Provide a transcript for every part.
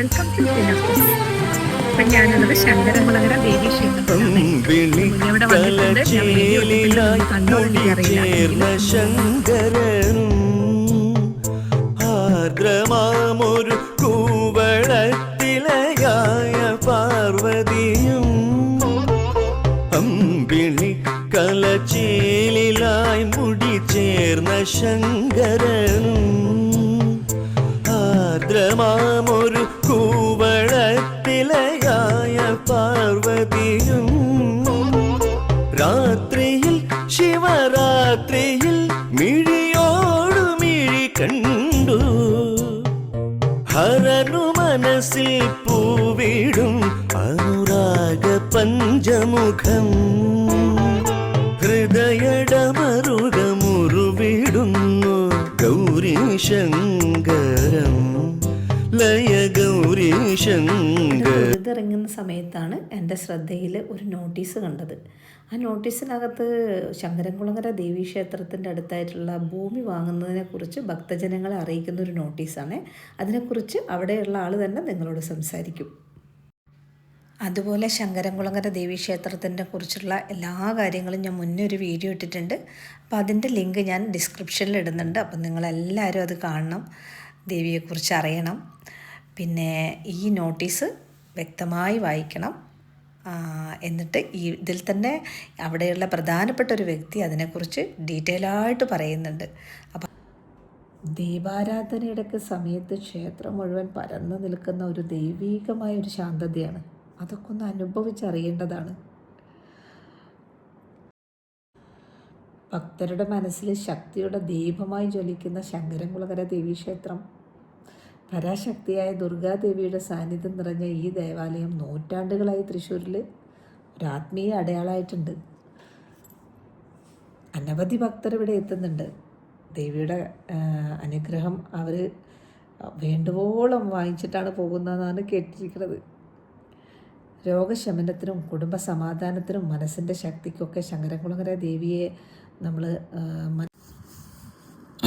Welcome to അപ്പൊ ഞാനുള്ളത് ശങ്കരമുളകര ദേവി ക്ഷേത്രത്തിലാണ് വന്നിട്ടുണ്ട്. ഞാൻ വീഡിയോ എടുത്തിട്ട് കണ്ടോ എനിക്കറിയില്ല ശങ്കരനും ആർദ്രമാമൊരു കൂവളത്തിലയായ പാർവതിയും അമ്പിളി കലച്ചേലിലായി മുടി ചേർന്ന ശങ്കരനും ആർദ്രമാമൊരു രാത്രിയിൽ ശിവരാത്രിയിൽ മിഴിയോടു മിഴി കണ്ടു. ഹരനു മനസ്സിൽ പൂവിടും അനുരാഗ പഞ്ചമുഖം. ഹൃദയടമറുകമുറുവിടുന്നു ഗൗരി ശങ്കരം ലയ ഗൗരി ശങ്കര. ഇറങ്ങുന്ന സമയത്താണ് എന്റെ ശ്രദ്ധയിൽ ഒരു നോട്ടീസ് കണ്ടത്. ആ നോട്ടീസിനകത്ത് ശങ്കരൻകുളങ്ങര ദേവീക്ഷേത്രത്തിന്റെ അടുത്തായിട്ടുള്ള ഭൂമി വാങ്ങുന്നതിനെക്കുറിച്ച് ഭക്തജനങ്ങളെ അറിയിക്കുന്ന ഒരു നോട്ടീസാണ്. അതിനെക്കുറിച്ച് അവിടെയുള്ള ആൾ തന്നെ നിങ്ങളോട് സംസാരിക്കും. അതുപോലെ ശങ്കരൻകുളങ്ങര ദേവീക്ഷേത്രത്തിനെ കുറിച്ചുള്ള എല്ലാ കാര്യങ്ങളും ഞാൻ മുന്നേ ഒരു വീഡിയോ ഇട്ടിട്ടുണ്ട്. അപ്പോൾ അതിന്റെ ലിങ്ക് ഞാൻ ഡിസ്ക്രിപ്ഷനിൽ ഇടുന്നുണ്ട്. അപ്പം നിങ്ങളെല്ലാവരും അത് കാണണം. ദേവിയെക്കുറിച്ച് അറിയണം. പിന്നെ ഈ നോട്ടീസ് വ്യക്തമായി വായിക്കണം. എന്നിട്ട് ഈ ഇതിൽ തന്നെ അവിടെയുള്ള പ്രധാനപ്പെട്ട ഒരു വ്യക്തി അതിനെക്കുറിച്ച് ഡീറ്റെയിൽ ആയിട്ട് പറയുന്നുണ്ട്. അപ്പം ദീപാരാധനയുടെ സമയത്ത് ക്ഷേത്രം മുഴുവൻ പരന്നു നിൽക്കുന്ന ഒരു ദൈവീകമായ ഒരു ശാന്തതയാണ്. അതൊക്കെ ഒന്ന് അനുഭവിച്ചറിയേണ്ടതാണ്. ഭക്തരുടെ മനസ്സിൽ ശക്തിയുടെ ദീപമായി ജ്വലിക്കുന്ന ശങ്കരൻകുളകര ദേവീക്ഷേത്രം പരാശക്തിയായ ദുർഗാദേവിയുടെ സാന്നിധ്യം നിറഞ്ഞ ഈ ദേവാലയം നൂറ്റാണ്ടുകളായി തൃശ്ശൂരിൽ ഒരു ആത്മീയ അടയാളമായിട്ടുണ്ട്. അനവധി ഭക്തർ ഇവിടെ എത്തുന്നുണ്ട്. ദേവിയുടെ അനുഗ്രഹം അവർ വേണ്ടുവോളം വാങ്ങിച്ചിട്ടാണ് പോകുന്നതെന്നാണ് കേട്ടിരിക്കുന്നത്. രോഗശമനത്തിനും കുടുംബ സമാധാനത്തിനും മനസ്സിന്റെ ശക്തിക്കൊക്കെ ശങ്കരകുളങ്ങര ദേവിയെ നമ്മൾ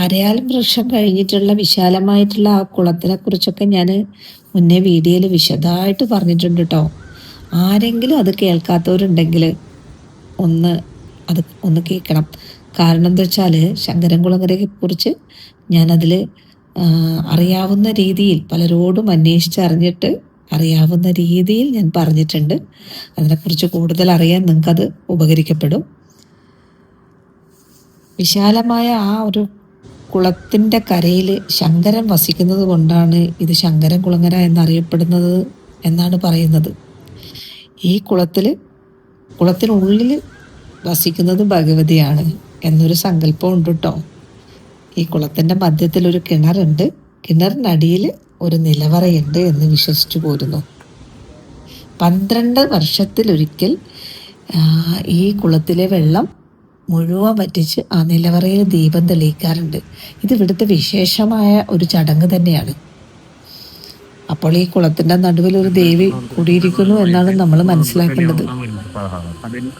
അരയാൽ വൃക്ഷം കഴിഞ്ഞിട്ടുള്ള വിശാലമായിട്ടുള്ള ആ കുളത്തിനെ കുറിച്ചൊക്കെ ഞാൻ മുന്നേ വീഡിയോയിൽ വിശദമായിട്ട് പറഞ്ഞിട്ടുണ്ട് കേട്ടോ ആരെങ്കിലും അത് കേൾക്കാത്തവരുണ്ടെങ്കിൽ ഒന്ന് അത് ഒന്ന് കേൾക്കണം. കാരണം എന്താ വെച്ചാൽ ശങ്കരൻകുളങ്ങരയെ കുറിച്ച് ഞാനതിൽ അറിയാവുന്ന രീതിയിൽ പലരോടും അന്വേഷിച്ചറിഞ്ഞിട്ട് അറിയാവുന്ന രീതിയിൽ ഞാൻ പറഞ്ഞിട്ടുണ്ട്. അതിനെക്കുറിച്ച് കൂടുതൽ അറിയാൻ നിങ്ങൾക്കത് ഉപകരിക്കപ്പെടും. വിശാലമായ ആ ഒരു കുളത്തിന്റെ കരയിൽ ശങ്കരൻ വസിക്കുന്നത് കൊണ്ടാണ് ഇത് ശങ്കരൻ കുളങ്ങര എന്നറിയപ്പെടുന്നത് എന്നാണ് പറയുന്നത്. ഈ കുളത്തിൽ കുളത്തിനുള്ളിൽ വസിക്കുന്നത് ഭഗവതിയാണ് എന്നൊരു സങ്കല്പം ഉണ്ട് കേട്ടോ. ഈ കുളത്തിന്റെ മധ്യത്തിൽ ഒരു കിണറുണ്ട്. കിണറിനടിയിൽ ഒരു നിലവറയുണ്ട് എന്ന് വിശ്വസിച്ചു പോരുന്നു. പന്ത്രണ്ട് വർഷത്തിലൊരിക്കൽ ഈ കുളത്തിലെ വെള്ളം മുഴുവൻ പറ്റിച്ച് ആ നിലവറയിൽ ദീപം തെളിയിക്കാറുണ്ട്. ഇത് ഇവിടുത്തെ വിശേഷമായ ഒരു ചടങ്ങ് തന്നെയാണ്. അപ്പോൾ ഈ കുളത്തിന്റെ നടുവിൽ ഒരു ദേവി കൂടിയിരിക്കുന്നു എന്നാണ് നമ്മൾ മനസ്സിലാക്കേണ്ടത്.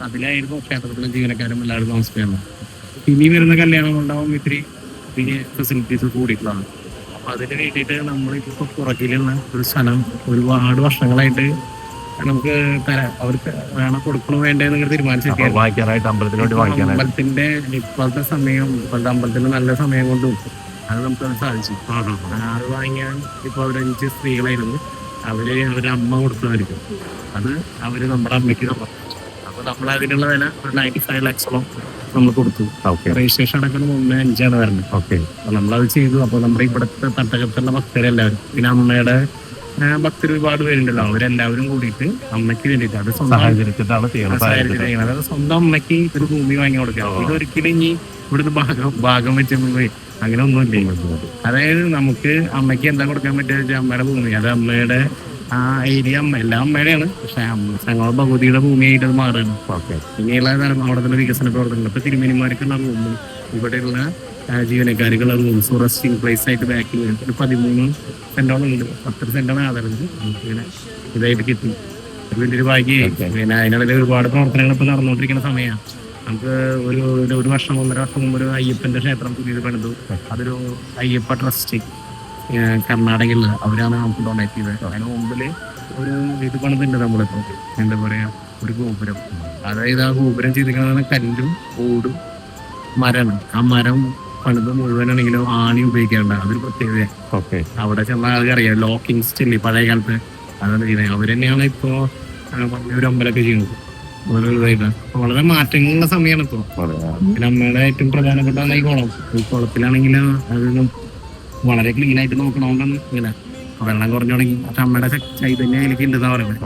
അതിലായിരുന്നു ക്ഷേത്രത്തിലെ ജീവനക്കാരും എല്ലാവരും താമസിക്കുന്നത്. ഇനി വരുന്ന കല്യാണം ഉണ്ടാവും ഇത്തിരി പുതിയ ഫെസിലിറ്റീസ് കൂടിയിട്ടുള്ളതാണ്. അപ്പൊ അതിന് വേണ്ടിയിട്ട് നമ്മളിപ്പോ പുറകിലുള്ള ഒരു സ്ഥലം ഒരുപാട് വർഷങ്ങളായിട്ട് നമുക്ക് തരാം. അവർക്ക് വേണം കൊടുക്കണോ വേണ്ടെന്ന് തീരുമാനിച്ചിട്ട് വായിക്കാനായിട്ട് അമ്പലത്തിന്റെ ഇപ്പോഴത്തെ സമയം ഇപ്പോഴത്തെ അമ്പലത്തിന്റെ നല്ല സമയം കൊണ്ടും അത് നമുക്ക് അത് സാധിച്ചു. അത് വാങ്ങിയാൽ ഇപ്പൊ അവരഞ്ച് സ്ത്രീകളായിരുന്നു. അവർ അവരുടെ അമ്മ കൊടുത്തതായിരിക്കും. അത് അവർ നമ്മുടെ അമ്മയ്ക്ക് അപ്പൊ നമ്മൾ അതിനുള്ള വില ഒരു നയന്റി ഫൈവ് ലാക്സോളം നമ്മൾ കൊടുത്തു. രജിസ്ട്രേഷൻ അടക്കുന്ന ഒന്ന് അഞ്ചാണ് വരുന്നത് ഓക്കെ നമ്മളത് ചെയ്തു. അപ്പൊ നമ്മുടെ ഇവിടുത്തെ തട്ടകത്തുള്ള ഭക്തരെല്ലാവരും പിന്നെ അമ്മയുടെ ഭക്തർ ഒരുപാട് പേരുണ്ടല്ലോ. അവരെല്ലാവരും കൂടിയിട്ട് അമ്മയ്ക്ക് വേണ്ടിയിട്ട് അത് സ്വന്തം അതായത് സ്വന്തം അമ്മയ്ക്ക് ഒരു ഭൂമി വാങ്ങി കൊടുക്കുക. ഇതൊരിക്കലും ഇനി ഇവിടുന്ന് ഭാഗം ഭാഗം വെച്ച് പോയി അങ്ങനെ ഒന്നുമില്ല? അതായത് നമുക്ക് അമ്മയ്ക്ക് എന്താ കൊടുക്കാൻ പറ്റുക വെച്ചാൽ അമ്മയുടെ ഭൂമി. അത് അമ്മയുടെ ആ ഏരിയ അമ്മ എല്ലാ അമ്മയുടെയാണ്. പക്ഷെ അമ്മ ഞങ്ങളുടെ ഭഗവതിയുടെ ഭൂമിയായിട്ട് അത് മാറുകയാണ്. ഇനിയുള്ള അവിടെ തന്നെ വികസന പ്രവർത്തനങ്ങൾ. ഇപ്പൊ തിരുമേനിമാർക്കുള്ള റൂം ഇവിടെയുള്ള ആ, ജീവനക്കാർക്കുള്ള റൂംസ് റെസ്റ്റിംഗ് പ്ലേസ് ആയിട്ട് ബാക്കിൽ ഒരു പതിമൂന്ന് സെന്റോളം ഉണ്ട്. പത്ത് സെന്റാണ് ആധാരം ഇങ്ങനെ ഇതായിട്ട് കിട്ടി. ഒരു വലിയൊരു ഭാഗ്യമായി. പിന്നെ അതിനിടയിൽ ഒരുപാട് പ്രവർത്തനങ്ങൾ ഇപ്പൊ നടന്നുകൊണ്ടിരിക്കുന്ന സമയമാണ്. നമുക്ക് ഒരു ഒരു- വർഷം ഒന്നര വർഷം മുമ്പ് ഒരു അയ്യപ്പന്റെ ക്ഷേത്രം പുതിയത് പണിതു. അതൊരു അയ്യപ്പ ട്രസ്റ്റ് കർണാടകയിൽ അവരാണ് നമുക്ക് ഡൊണേറ്റ് ചെയ്തത്. അതിന് മുമ്പിൽ ഒരു ഇത് പണിതുണ്ട് നമ്മളിപ്പോ എന്താ പറയാ? ഒരു ഗോപുരം. അതായത് ആ ഗോപുരം ചെയ്തിരിക്കുന്നത് കല്ലും ഓടും മരമാണ്. ആ മരം പണിത് മുഴുവനാണെങ്കിലും ആണി ഉപയോഗിക്കാറുണ്ട് അതൊരു പ്രത്യേകത ഓക്കെ. അവിടെ ചെന്നാൽ ആൾക്കറിയാം ലോക്കിംഗ് സ്റ്റില്ലേ പഴയ കാലത്ത് അതാണ് ചെയ്യുന്നത്. അവർ തന്നെയാണ് ഇപ്പോ ഒരു അമ്പലമൊക്കെ ചെയ്യുന്നത്. ഓരോ ഇതായിട്ട് വളരെ മാറ്റങ്ങളുള്ള സമയമാണ് ഇപ്പോ. പിന്നെ അമ്മയുടെ ഏറ്റവും പ്രധാനപ്പെട്ട ഈ കുളം. ഈ കുളത്തിലാണെങ്കിൽ അത് വളരെ ക്ലീൻ ആയിട്ട് നോക്കണോണ്ടാണ് ഇങ്ങനെ. വെള്ളം കുറഞ്ഞു തുടങ്ങി അമ്മയുടെ ചൈതന്യം അതിലേക്ക് ഉണ്ടെന്നാ പറയുന്നത്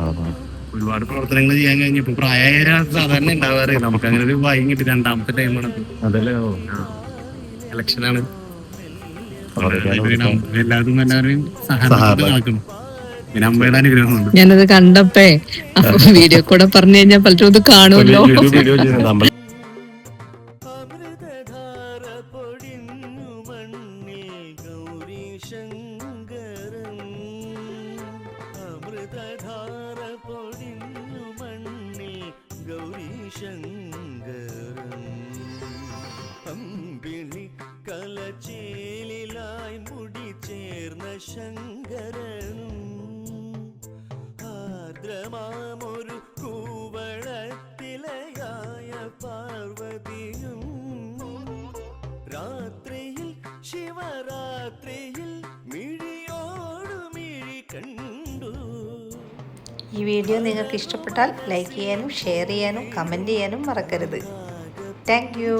ഒരുപാട് പ്രവർത്തനങ്ങൾ ചെയ്യാൻ കഴിഞ്ഞപ്പോ പ്രായമായ സാധാരണ ഉണ്ടാവാറ്. നമുക്ക് അങ്ങനെ ഒരു വൈകിട്ട് കിട്ടി രണ്ടാമത്തെ ടൈമാണ് അതല്ലേ? എല്ലാവരും എല്ലാവരെയും സഹായം നടക്കണം അനുഗ്രഹമുണ്ട് ഞാനത് കണ്ടപ്പേ വീഡിയോ കൂടെ പറഞ്ഞു കഴിഞ്ഞാൽ പലരും ഇത് കാണുമല്ലോ. ശങ്കരനും ആർദ്രമാമൊരു കൂവളത്തിലയായ പാർവതിയും രാത്രിയിൽ ശിവരാത്രിയിൽ മിഴിയോടു മിഴി കണ്ടു. ഈ വീഡിയോ നിങ്ങൾക്ക് ഇഷ്ടപ്പെട്ടാൽ ലൈക്ക് ചെയ്യാനും ഷെയർ ചെയ്യാനും കമന്റ് ചെയ്യാനും മറക്കരുത്. Thank you.